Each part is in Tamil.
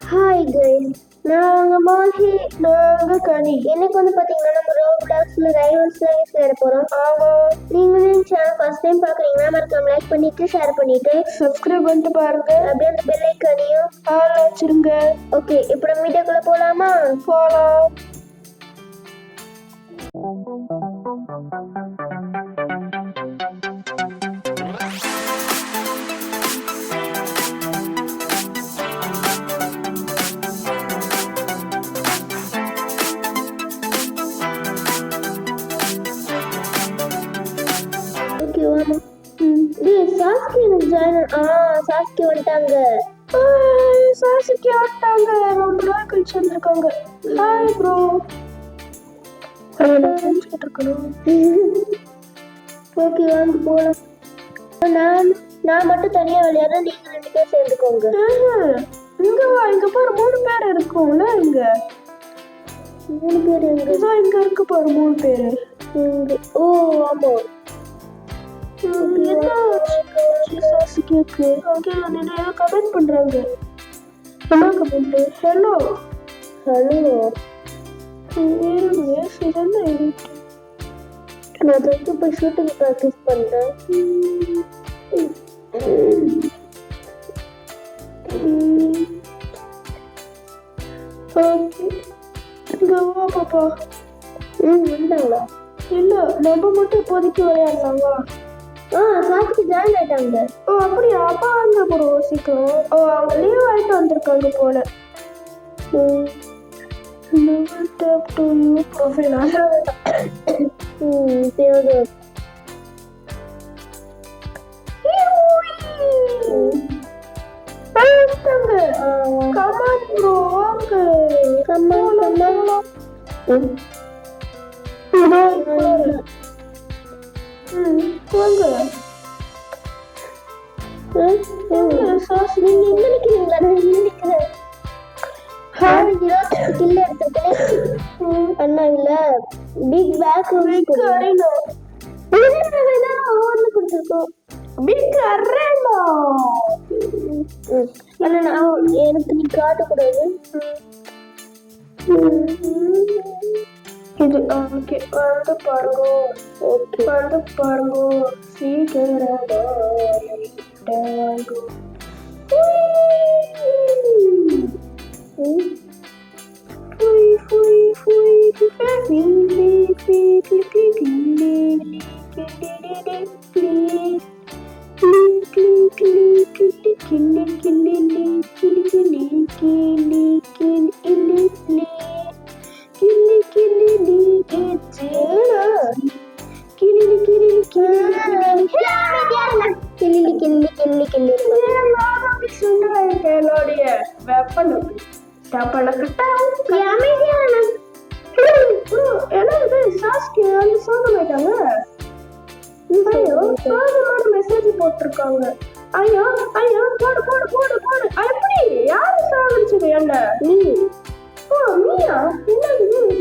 ஹாய் கைஸ் நாங்கள் மாஹி நாங்கள் கனி. எனக்கு வந்து பார்த்தீங்கன்னா நம்ம ரோட் பிளாக்ஸில் ரைவல்ஸ் லைஃப் சேர போகிறோம் ஆமாம் நீங்களும் சேனல் ஃபர்ஸ்ட் டைம் பார்க்குறீங்கன்னா மறக்காம லைக் பண்ணிட்டு ஷேர் பண்ணிவிட்டு சப்ஸ்கிரைப் பண்ணிட்டு பாருங்க. அப்படியே அந்த பெல் ஐக்கனையும் ஆல் வச்சுருங்க. ஓகே இப்போ நம்ம வீடியோக்குள்ளே போகலாமா போகலாம் சாஸ்கி எனக்கு ஜாயின் ஆ சாஸ்கி வந்துட்டாங்க. சாஸ்கி வந்துட்டாங்க. ரொம்ப நாள் கழிச்சு வந்திருக்காங்க. ஹாய் ப்ரோ ஓகே வாங்க போலாம். நான் நான் மட்டும் தனியா விளையாட நீங்க ரெண்டு பேர் சேர்ந்துக்கோங்க. இங்க வா இங்க பாரு மூணு பேர் இருக்கும்ல இங்க. மூணு பேர் எங்க? இதான் இங்க இருக்கு பாரு மூணு பேர். ஓ ஆமா. என்ன சாஸ் கேக்கு ஓகே நிறைய கமெண்ட் பண்ணுறாங்க என்ன கமெண்ட் ஹலோ ஹலோ இருங்க சிறந்த இருக்கு நான் வந்து இப்போ ஷூட்டிங் ப்ராக்டிஸ் பண்ணுறேன் ஓகே இங்கே வா பாப்பா ம் வந்தாங்களா இல்லை நம்ம மட்டும் இப்போதைக்கு விளையாடலாமா ஆ சாப்பிட்டு ஜாயின் ஆயிட்டாங்க ஓ அப்படியா அப்பா வந்து போடுவோம் சீக்கிரம் ஓ அவங்க லீவ் ஆயிட்டு வந்திருக்காங்க போல never tap to you profile ம் சரி கமான் ப்ரோ வாங்க கமான் கமான் ம் வாங்க. நீங்க எங்க நிக்கிறீங்களா நான் இங்க நிக்கிறேன். ஹாய் கில்ல எடுத்துட்டேன் அண்ணா இல்ல. பிக் பேக் பிக் அரேனா ஒவ்வொன்று கொடுத்துருக்கோம். பிக் அரேனா அண்ணா நான் எனக்கு நீ காட்டக்கூடாது. இது ஓகே வந்து பாருங்க ஓகே வந்து பாருங்க சீக்கிரம் வாங்க Fui,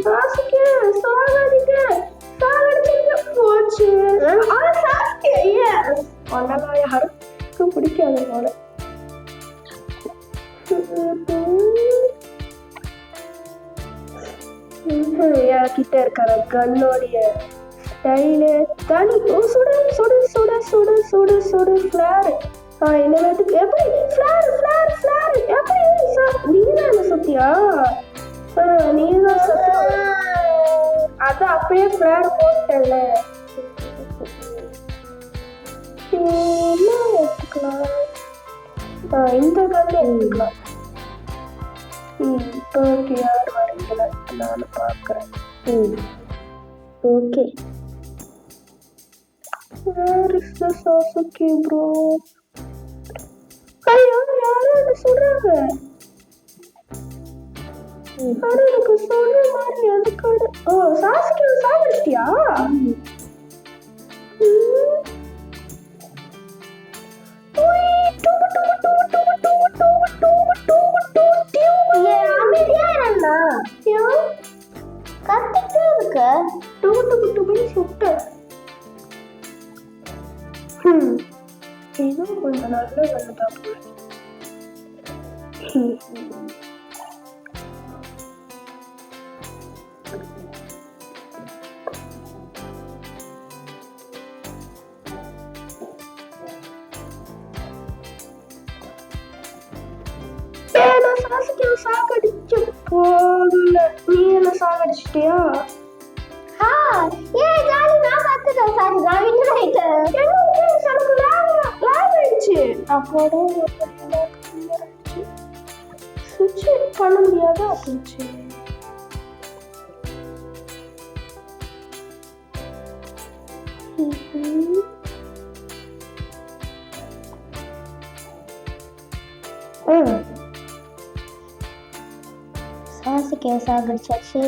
என்னது சாகடிச்சிட்டு போச்சு. ஆ சாஸ்கி எஸ் ஒன்னெல்லாம் யாருக்கும் பிடிக்காது போல. கிட்ட இருக்கிற கண்ணோடைய ஸ்டைலு தனி சுடு சுடு சுடு சுடு சுடு சுடு ஃப்ளார் ஆ என்னத்துக்கு எப்படி? ஃப்ளார் எப்படி? நீ என்ன சத்தியா? ஆ நீ தான் சத்தியா அது அப்பயே ஃப்ளார் போட்டல எடுத்துக்கலாம் ஆ இந்த கண்ணு எடுத்துக்கலாம் ம் இப்போ ஓகே யார் வரீங்களா நானும் பார்க்குறேன் ம் okay where is the Sasuke bro ஐயோ யாரோ என்ன சொல்றாங்க? ஆனா எனக்கு சொன்ன மாதிரி அதுக்கான ஓ சாசுகி சாப்பிடுச்சியா கத்திட்டே இருக்க. டூ டூ டூ சுட்டு. இதுவும் கொஞ்சம் வச்சிட்டியா? சாகடிச்சிட்டியா ஆ ஏ ஜாலி நான் பார்த்துட்டேன். சாரி நான் வின் ஆயிட்டேன் எனக்கு எனக்கு லேக் லேக் ஆயிடுச்சு. அப்போட சுவிட்ச் பண்ண முடியாத அப்படிச்சு ம்ஹும். ம். சாசுக்கு சாகடிச்சாச்சு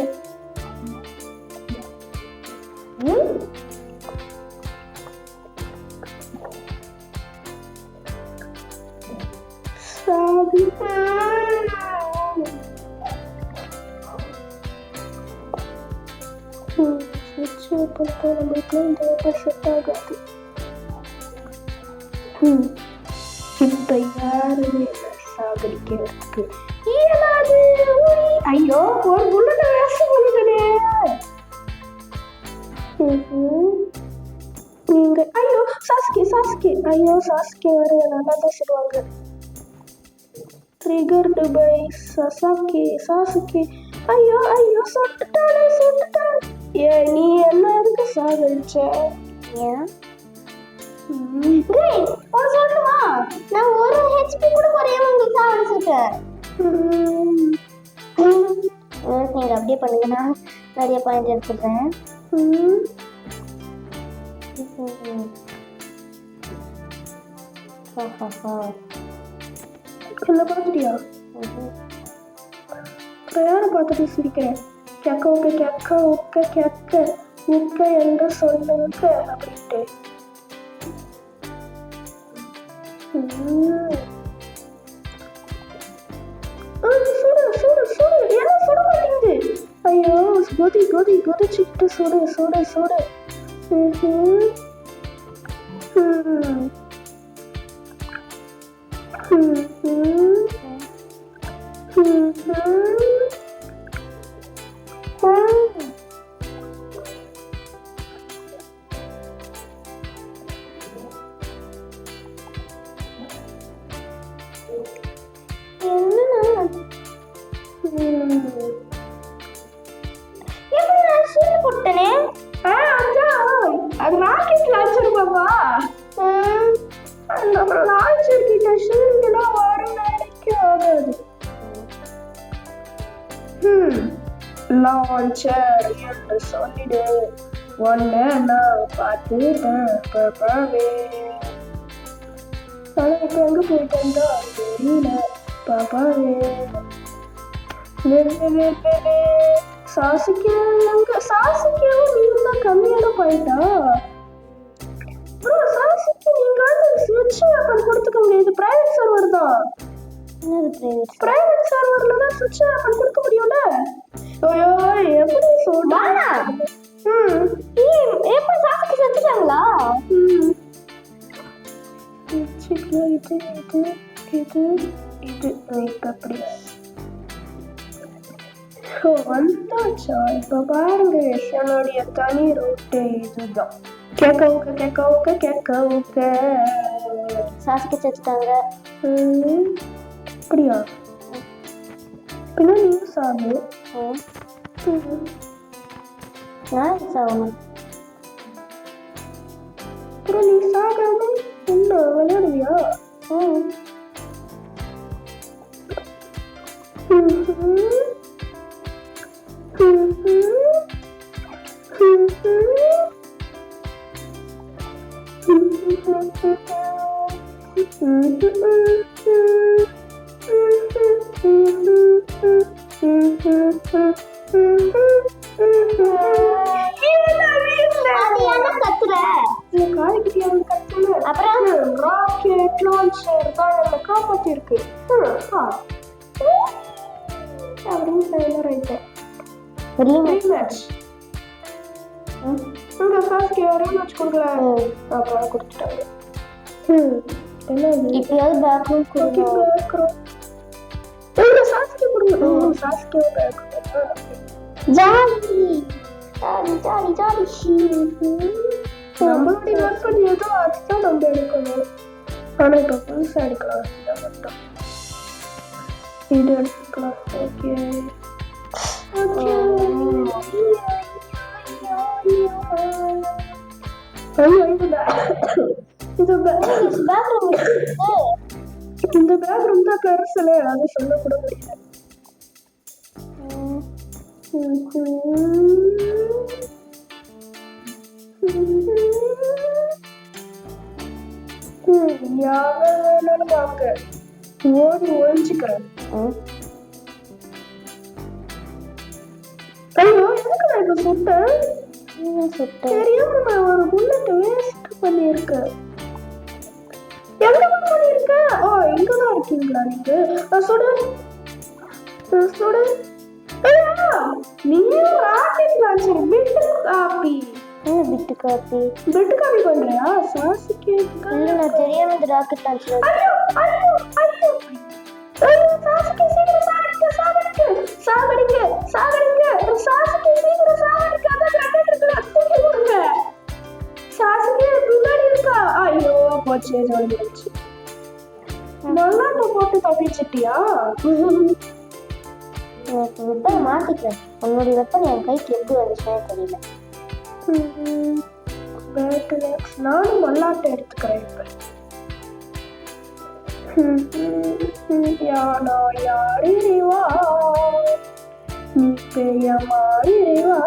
பொறுத்த நம்மளுக்கு இந்த வாட்டர் செட் ஆகாது ம் இப்போ யாருமே சாகடிக்கிறதுக்கு இயலாது உய். ஐயோ ஒரு புல்லட் வேஸ்ட் பண்ணுதனே நீங்க ஐயோ சாஸ்கி சாஸ்கி ஐயோ சாஸ்கி வர நல்லா பேசிடுவாங்க ட்ரிகர்டு பை சசாக்கி சாசுக்கி ஐயோ ஐயோ சொட்டுட்டானே சொட்டுட்டான் ஏ நீ என்ன எதுக்கு சாகடிச்ச? ஏன்? ஒரு நான் ஒரு ஹெச்பி கூட குறையாம உங்களுக்கு சாவடிச்சிட்டேன் ம். நீங்க அப்படியே பண்ணுங்க நான் நிறைய பாயிண்ட் எடுத்துக்கிறேன். பார்த்துட்டியா? பிரயாணம் பார்த்துட்டு சிரிக்கிறேன்? கெக்க உக்க கெக்க உக்க கெக்க உக்க என்று சொல்லுங்க அப்படின்ட்டு. ஆ, சுடு சுடு சுடு. என்ன சுட ஐயோ கொதி கொதி கொதிச்சுக்கிட்டு சுடு சுடு சுடு. ம்ஹும். ம். அப்புறம் ம்ஹும். ம். கிட்ட ஷீல்டுலாம் வரும் நினைக்க ஆகாது லான்ச்சர் என்று சொல்லிடு. ஒன்ன நான் பார்த்துட்டேன் பாப்பாவே. இப்போ எங்க போயிட்டேன் தான் தெரியல பாப்பாவே. சாசிக்கு சாசிக்கவும் நீ தான் போயிட்டா? ப்ரோ சாசிக்கு நீங்க வந்து ஸ்விட்ச் ஓப்பன் கொடுத்துக்கோங்க. இது பிரைவேட் சர்வர் தான். பிரைவேட் சர்வர்ல தான் முடியும்ல ஐயோ எப்படி சொல்றா ம். எப்படி சாப்பிட்டு செத்துட்டாங்களா? ம். ஸ்விட்ச்ல இது இது இது இது இப்போ அப்படி. ஸோ வந்தாச்சா? இப்போ பாருங்க என்னுடைய தனி ரூட்டு இதுதான். கேட்க ஊக்க கேட்க ஊக்க கேட்க ஊக்க சாசுக்கு செத்துட்டாங்க. ம், அப்படியா? பின்ன நியூஸ் ஆகுது. ம். ம். நான் சாகணும் அப்புறம் நீ சாகாம அப்புறம் கொடுத்துட்டாங்க. ம். என்னது? இப்பயாவது பேக்ரூம் ஓகே கொடுங்க. சாஸ்கே கொடுங்க. Sasuke jolly. Jolly jolly jolly. நம்மளுடைய வெப்பன் ஏதோ அதுதான் நம்ம எடுக்கணும். ஆனா இப்ப புதுசா எடுக்கலாம் அதுதான் மட்டும் இது எடுத்துக்கலாம். ஓகே ஓகே ஐயோ இந்த இந்த பேக்ரவுண்ட் இந்த பேக் ரொம்ப பெருசுல அது சொல்ல கூட முடியல வாங்க ஓடி ஒழிஞ்சுக்கிறேன் ஐயோ எதுக்கு நான் இப்ப சுட்டேன் சுட்டு தெரியாம நான் ஒரு புல்லட் வேஸ்ட் பண்ணியிருக்கேன் எங்க பண்ணிருக்க ஓ இங்க தான் இருக்கீங்களா நீங்க? சுடு. சுடு. நீயும் launcher bit copy bit copy bit copy பண்றியா? சாசி கேக்க இல்ல நான் தெரியாம இந்த ராக்கெட் லான்ச்சர் ஐயோ ஐயோ ஐயோ. ஐயோ சாசிக்கு சீக்கிரம் சாகடிக்க சாகடிக்க சாகடிக்க சாகடிக்க சாசிக்கு சீக்கிரம் சாகடிக்க அதான் ராக்கெட் ஐயோ போச்சு ஜோடிச்சு மல்லாட்ட போட்டு தப்பிச்சிட்டியா எனக்கு வெப்பன் மாத்திக்கிறேன். உன்னுடைய வெப்பன் என் கைக்கு எப்படி வந்துச்சுன்னே தெரியல. நானும் மல்லாட்டை எடுத்துக்கிறேன் இப்ப. யானா யாரிவா நீ பெரிய மாறிவா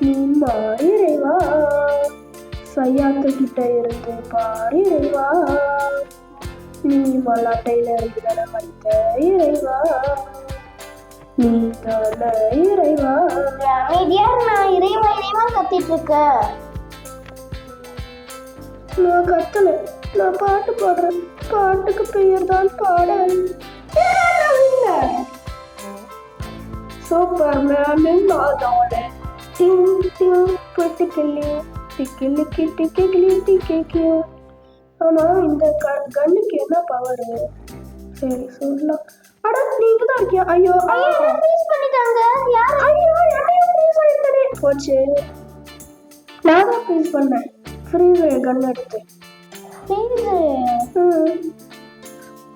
நீ மாறிவா சையாத்து கிட்ட இருந்து பாரிவா நீ மல்லாட்டையில இருந்து தானே மடித்த இறைவா. நீ தானே இறைவா. அமைதியா நான் இறைவா இறைவா கத்திட்டு இருக்கேன் நான் கத்தல. நான் பாட்டு பாடுறேன். பாட்டுக்கு பெயர் தான் பாடல். சூப்பர் மேம் அதோட டிங் டிங் பொட்டுக்கிளி டிக்கிலிக்கி டிக்கிலி டிக்கிக்கி ஆனா இந்த கண்ணுக்கு என்ன பவர் சரி சொல்லலாம். அட நீங்க தான் இருக்கியா? ஐயோ ஐயோ என்னையும் ஃப்ரீஸ் ஆயிட்டனே போச்சு. நான் தான் ஃப்ரீஸ் பண்ணேன். ஃப்ரீ கன் எடுத்து. ம்.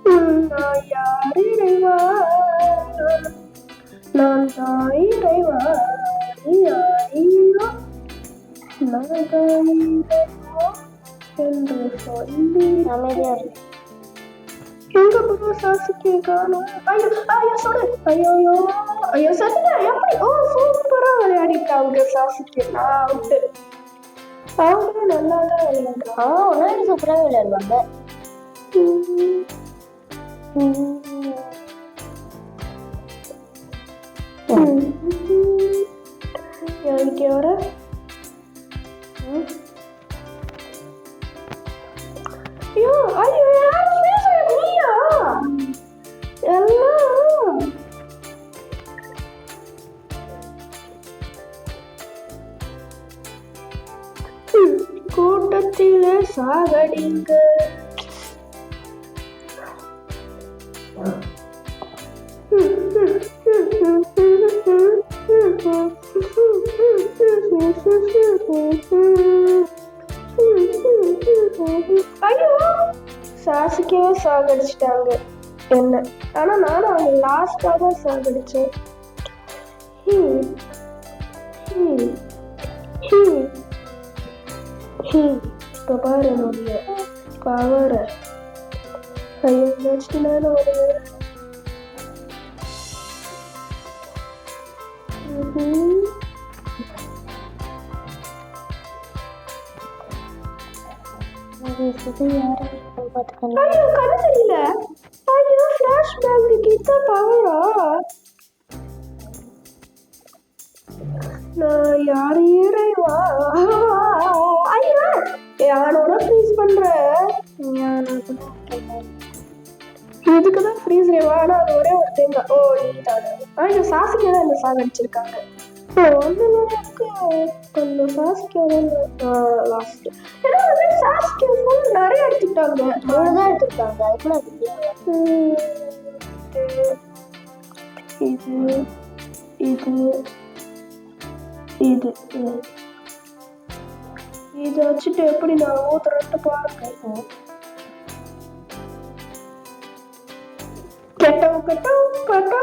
ம், நான் யார் இறைவா? நான் என்று சொல்லி அமைதியா இருக்கு எங்க ப்ரோ சாசுக்கே காணும் ஐயோ ஐயோ சொல்லு ஐயோயோ ஐயோ சரியா எப்படி ஓ சூப்பரா விளையாடிட்டாங்க சாசுக்கே அவுட்டு அவங்க நல்லா தான் விளையாடுறாங்க ஆ சூப்பரா விளையாடுவாங்க எனக்கு வர கூட்டத்திலே சாகடிங்க. ஐயோ சாசுக்கே சாகடிச்சிட்டாங்க. என்ன? ஆனா நானும் அவங்க லாஸ்டா தான் சாகடிச்சேன். பவரை ஐயோ நெக்ஸ்ட் நானும் ஒரு ஐயோ கண்ணு தெரியல. ஐயோ ஃபிளாஷ் பேங்க் கிட்ட பவரா நான் யார் இறைவா யானோட ஃப்ரீஸ் பண்ற? இதுக்கு தான் ஃப்ரீஸ் ரேவா ஆனா அது ஒரே ஒரு டைம் ஓ நீ தானே. ஐயோ சாசிக்கே தான் இந்த சாங் அடிச்சிருக்காங்க. எனக்கு கொஞ்சம் சாசிக்கே தான் லாஸ்ட் ஏன்னா வந்து சாசிக்கே ஃபுல் நிறைய எடுத்துட்டாங்க அவ்வளவுதான் எடுத்துருக்காங்க அதுக்குள்ள உம், இது இது இது. இதை வச்சுட்டு எப்படி நான் ஊத்துறேன்ட்டு பாருங்க கெட்டவ கெட்டவ கெட்டவ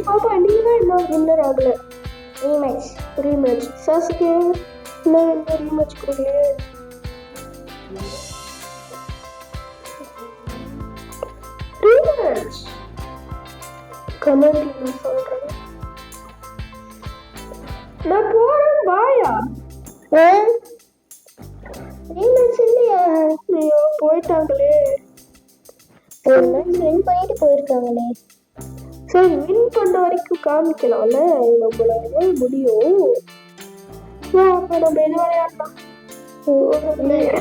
பாப்பா நீங்க இன்னும் வின்னர் ஆகல. ரீமேட்ச் ரீமேட்ச் சாசுக்கு இன்னும் என்ன ரீமேட்ச் கொடுக்கலையே ரீமேட்ச் கமெண்ட் நான் சொல்றேன். நான் போறேன் வாயா. ரீமேட்ச் இல்லையா? ஐயோ போயிட்டாங்களே. ஒரு மேட்ச் வின் பண்ணிட்டு போயிருக்காங்களே. சரி வின் பண்ண வரைக்கும் காமிக்கலாம்ல? நம்மளால முடியும். வா அப்ப நம்ம இது விளையாடலாம்? ஓ, ஒரு பிளேயர்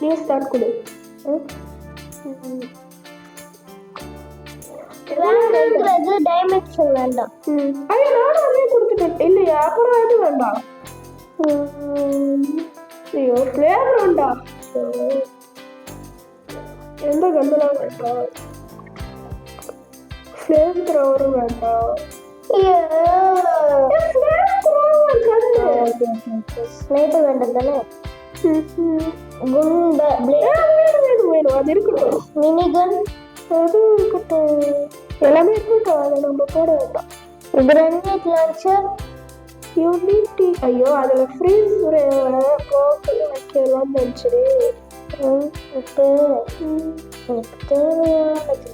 நீ ஸ்டார்ட் கொடு. டைமென்ஷன் வேண்டாம். ம். ஐயோ நானும் த்ரோவரும் வேண்டாம்? ஃப்ளேம் த்ரோவர் கண்டு ஸ்னைப்பர் வேண்டாம்? தானே? குண்ட வேணும் வேணும் வேணும். அது இருக்கட்டும். மினிகன் அது இருக்கட்டும். எல்லாமே இருக்கட்டும். அதை நம்ம போட வேண்டாம். கிரனேட் லான்ச்சர் யூனிட்டி ஐயோ அதில் ஃப்ரீஸ் போக்கல வைக்கலாம் நினச்சிடு எனக்கு தேவையானது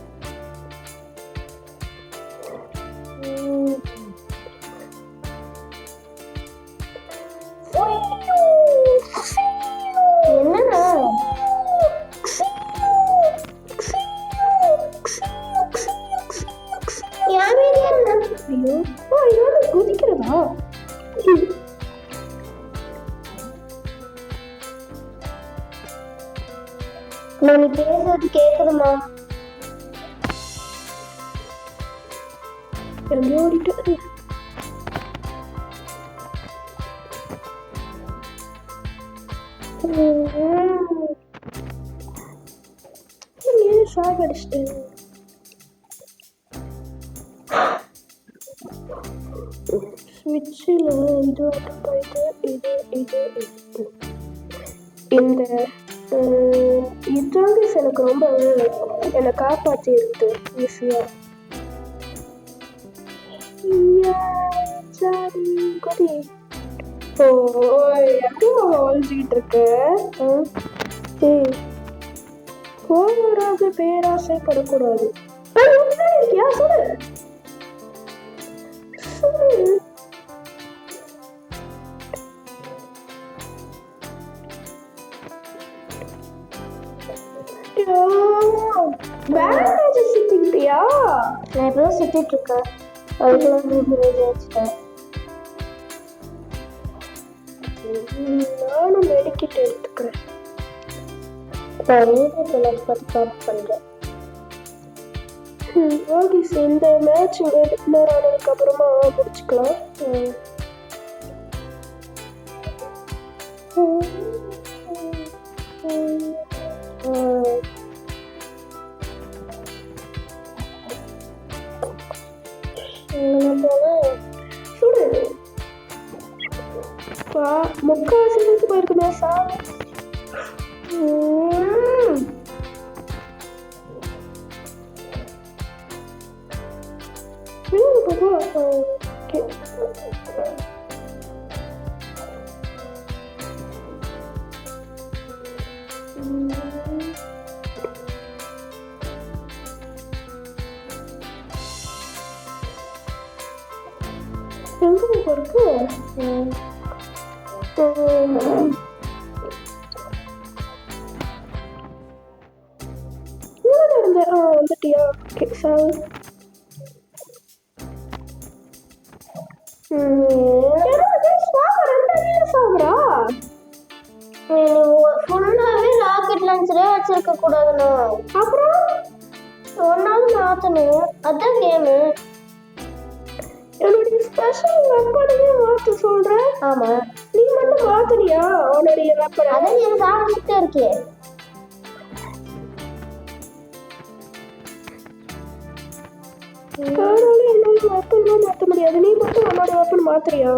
ஷாக் அடிச்சிட்டேன் ஸ்விட்சில் இது போயிட்டு இது இது இது இந்த அஹ், எனக்கு ரொம்ப என்னை காப்பாற்றி இருக்கு. ஈஸியாக சாரி கொடி ஓ எங்கே இருக்கு ஓவராக பேராசைப்படக்கூடாது. இருக்கியா? சொல்லு. பேண்டேஜ் சுத்திக்கிட்டியா நான் இப்போ சுத்திட்டு இருக்கேன் அதுக்குள்ள வச்சுட்டேன் நான் வீட்டுக்கு பண்ணுறேன் ஓகே சார் இந்த மேட்ச் வின்னர் ஆனதுக்கப்புறமா முடிச்சுக்கலாம். ம். சுடு. போயிருக்குமே சார் சாவுடா. நீ ஃபுல்லாவே ராக்கெட் லான்ச்சரே வச்சிருக்க கூடாதுண்ணா. அப்புறம்? ஒன்னாவது மாத்தணும். அதான் கேமு என்னுடைய ஸ்பெஷல் வெப்பனையே மாத்த சொல்றேன். ஆமா. நீ மட்டும் மாத்தனியா? உன்னுடைய வெப்பனை அதான் நீ சாப்பிட்டு இருக்கே. அதனால என்னோட வெப்பன்லாம் மாற்ற முடியாது நீ மட்டும் உன்னோட வெப்பன் மாத்துறியா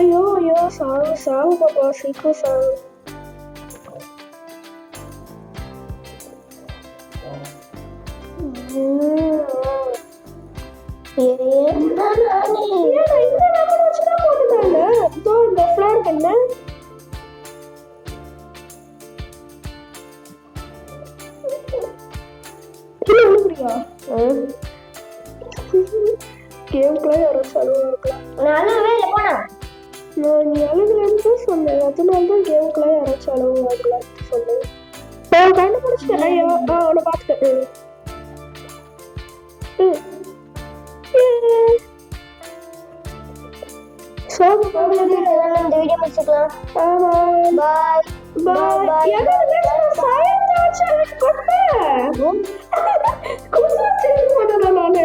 ஐயோ ஐயோ சாவு சாவு பாப்பா சீக்கிரம் சாவு என்ன இந்த வெப்பன் இதோ இந்த அதனால தான் கேமுக்குலாம் யாராச்சும் அழுவு ஆகலான்னு சொன்னேன் நான் கண்டுபிடிச்சிட்டேன் ஆ அவனை பார்த்துட்டேன் ம். இந்த வீடியோ முடிச்சுக்கலாம். பாய் Bye. Bye. ஏன்னா next சாயந்தரம் வச்சு எனக்கு கொட்டை. குச்சி வச்சு இது பண்ணல நானு.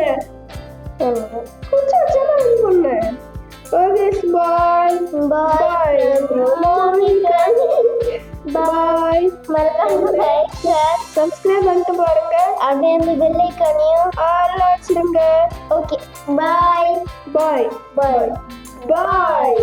பண்ணேன். Okay, bye. Bye Bye. Bye. மறக்காம லைக் ஷேர் Subscribe பண்ணிட்டு பாருங்க. அப்படியே இந்த பெல் ஐக்கானையும் ஆல் வச்சிடுங்க ஓகே பாய் பாய் பாய் பாய்